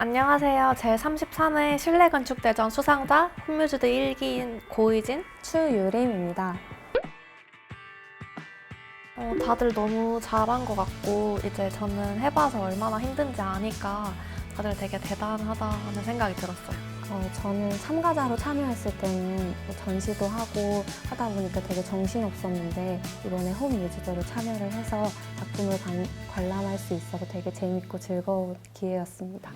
안녕하세요. 제33회 실내건축대전 수상자 홍뮤즈드 1기인 고의진. 추유림입니다. 어, 다들 너무 잘한 것 같고 이제 저는 해봐서 얼마나 힘든지 아니까 다들 되게 대단하다는 생각이 들었어요. 어, 저는 참가자로 참여했을 때는 뭐 전시도 하고 하다 보니까 되게 정신없었는데 이번에 홈 뮤지더로 참여를 해서 작품을 관, 관람할 수 있어서 되게 재밌고 즐거운 기회였습니다.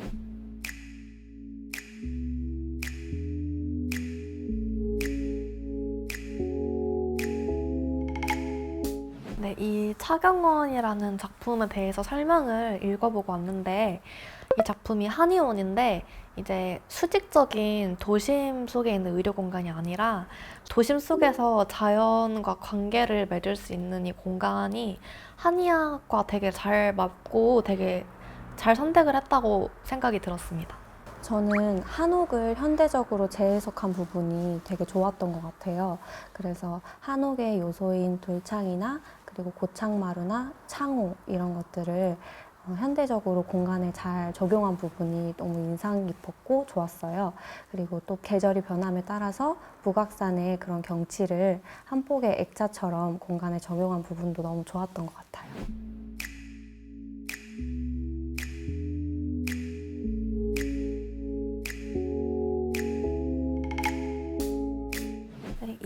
네, 이 차경원이라는 작품에 대해서 설명을 읽어보고 왔는데 이 작품이 한의원인데 이제 수직적인 도심 속에 있는 의료 공간이 아니라 도심 속에서 자연과 관계를 맺을 수 있는 이 공간이 한의학과 되게 잘 맞고 되게 잘 선택을 했다고 생각이 들었습니다. 저는 한옥을 현대적으로 재해석한 부분이 되게 좋았던 것 같아요. 그래서 한옥의 요소인 돌창이나 그리고 고창마루나 창호 이런 것들을 어, 현대적으로 공간에 잘 적용한 부분이 너무 인상 깊었고 좋았어요. 그리고 또 계절이 변함에 따라서 북악산의 그런 경치를 한 폭의 액자처럼 공간에 적용한 부분도 너무 좋았던 것 같아요.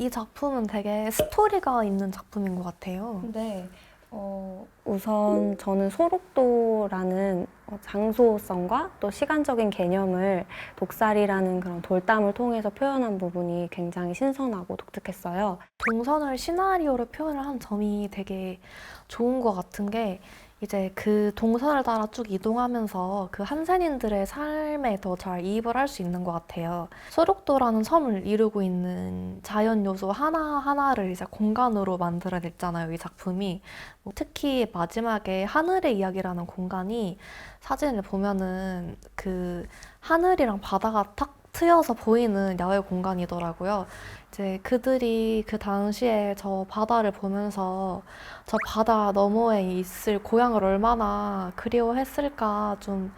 이 작품은 되게 스토리가 있는 작품인 것 같아요. 네. 어, 우선 저는 소록도라는 어, 장소성과 또 시간적인 개념을 독살이라는 그런 돌담을 통해서 표현한 부분이 굉장히 신선하고 독특했어요. 동선을 시나리오로 표현을 한 점이 되게 좋은 것 같은 게 이제 그 동선을 따라 쭉 이동하면서 그 한센인들의 삶에 더 잘 이입을 할 수 있는 것 같아요. 소록도라는 섬을 이루고 있는 자연 요소 하나하나를 이제 공간으로 만들어냈잖아요, 이 작품이. 뭐 특히 마지막에 하늘의 이야기라는 공간이 사진을 보면은 그 하늘이랑 바다가 탁 트여서 보이는 야외 공간이더라고요. 이제 그들이 그 당시에 저 바다를 보면서 저 바다 너머에 있을 고향을 얼마나 그리워했을까 좀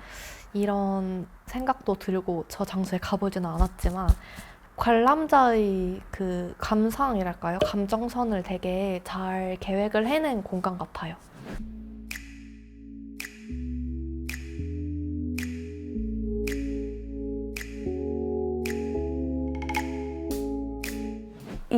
이런 생각도 들고 저 장소에 가보지는 않았지만 관람자의 그 감상이랄까요? 감정선을 되게 잘 계획을 해낸 공간 같아요.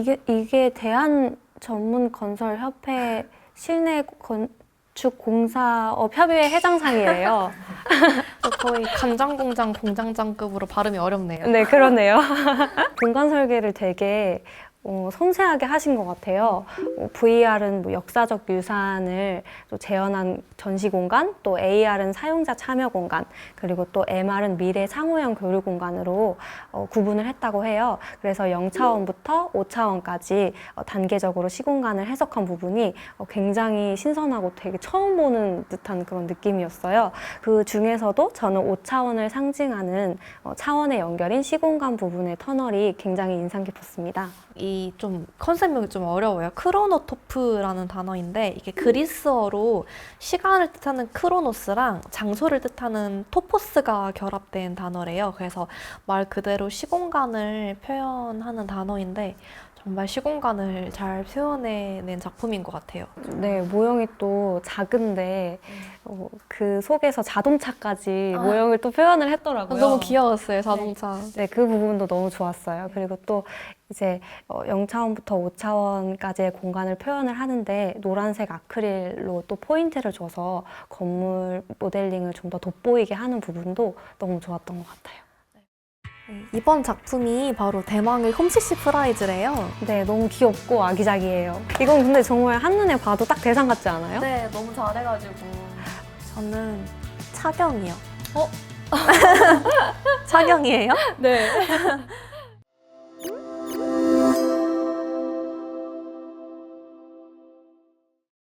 이게, 이게 대한 전문 건설 협회 실내 건축 공사업 협의회 회장상이에요. 거의 간장 공장 공장장급으로 발음이 어렵네요. 네, 그러네요. 공간 설계를 되게 어, 섬세하게 하신 것 같아요. 어, VR은 뭐 역사적 묘산을 또 재현한 전시 공간, 또 AR은 사용자 참여 공간, 그리고 또 MR은 미래 상호형 교류 공간으로 어, 구분을 했다고 해요. 그래서 0차원부터 5차원까지 어, 단계적으로 시공간을 해석한 부분이 어, 굉장히 신선하고 되게 처음 보는 듯한 그런 느낌이었어요. 그 중에서도 저는 5차원을 상징하는 어, 차원의 연결인 시공간 부분의 터널이 굉장히 인상 깊었습니다. 이좀 컨셉명이 좀 어려워요. 크로노토프라는 단어인데 이게 그리스어로 시간을 뜻하는 크로노스랑 장소를 뜻하는 토포스가 결합된 단어래요. 그래서 말 그대로 시공간을 표현하는 단어인데 정말 시공간을 잘 표현해낸 작품인 것 같아요. 네, 모형이 또 작은데 어, 그 속에서 자동차까지 아. 모형을 또 표현을 했더라고요. 너무 귀여웠어요, 자동차. 네, 그 부분도 너무 좋았어요. 그리고 또 이제 어, 0차원부터 5차원까지의 공간을 표현을 하는데 노란색 아크릴로 또 포인트를 줘서 건물 모델링을 좀 더 돋보이게 하는 부분도 너무 좋았던 것 같아요. 네, 이번 작품이 바로 대망의 홈시시 프라이즈래요. 네, 너무 귀엽고 아기자기해요. 이건 근데 정말 한눈에 봐도 딱 대상 같지 않아요? 네, 너무 잘해가지고 저는 차경이요. 어? 차경이에요? 네.